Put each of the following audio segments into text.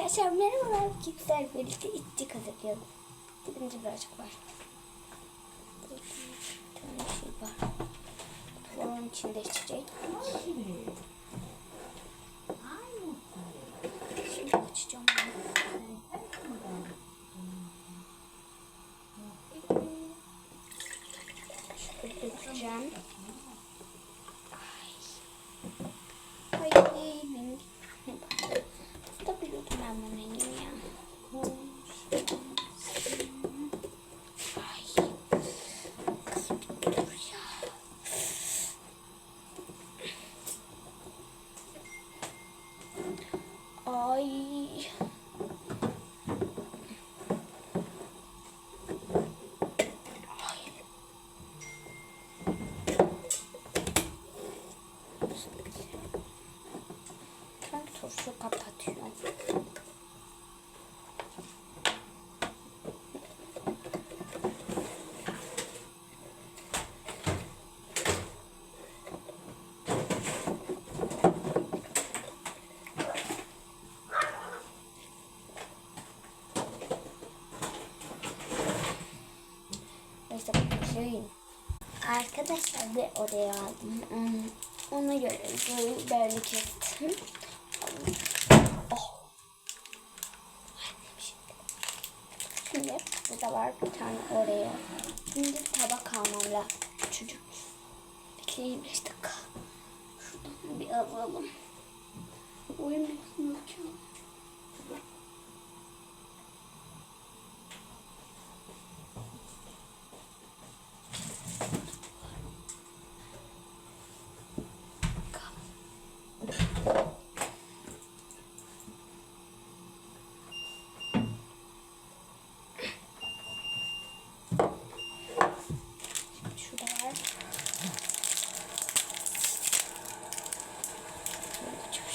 Arkadaşlar merhabalar. Kipsler birlikte içecek hazırlayalım. Dibinde birazcık var. Burada bir tane şey var. Onun içinde içecek. Şimdi açacağım. Şöyle dökeceğim. Ay. Ben bunun rengini ya. Ay. Kız bir dur ya. Ay. Ay. Ben turşu kapatıyorum. Neyse bakayım. Arkadaşlar bir odaya aldım. Hmm, Ona göre böyle, kestim. Oh. Şimdi burada var bir tane oraya. Şimdi tabak almam lazım. Çocuk. Bekleyin 5 dakika. Şuradan bir alalım. Oyun nasıl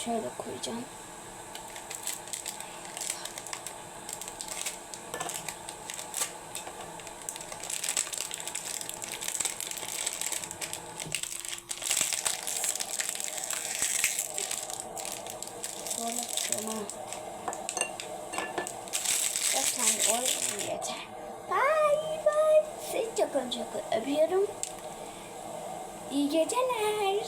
Şöyle, koyacağım. Yeter. Bye bye. Seni çok çok öpüyorum. İyi geceler.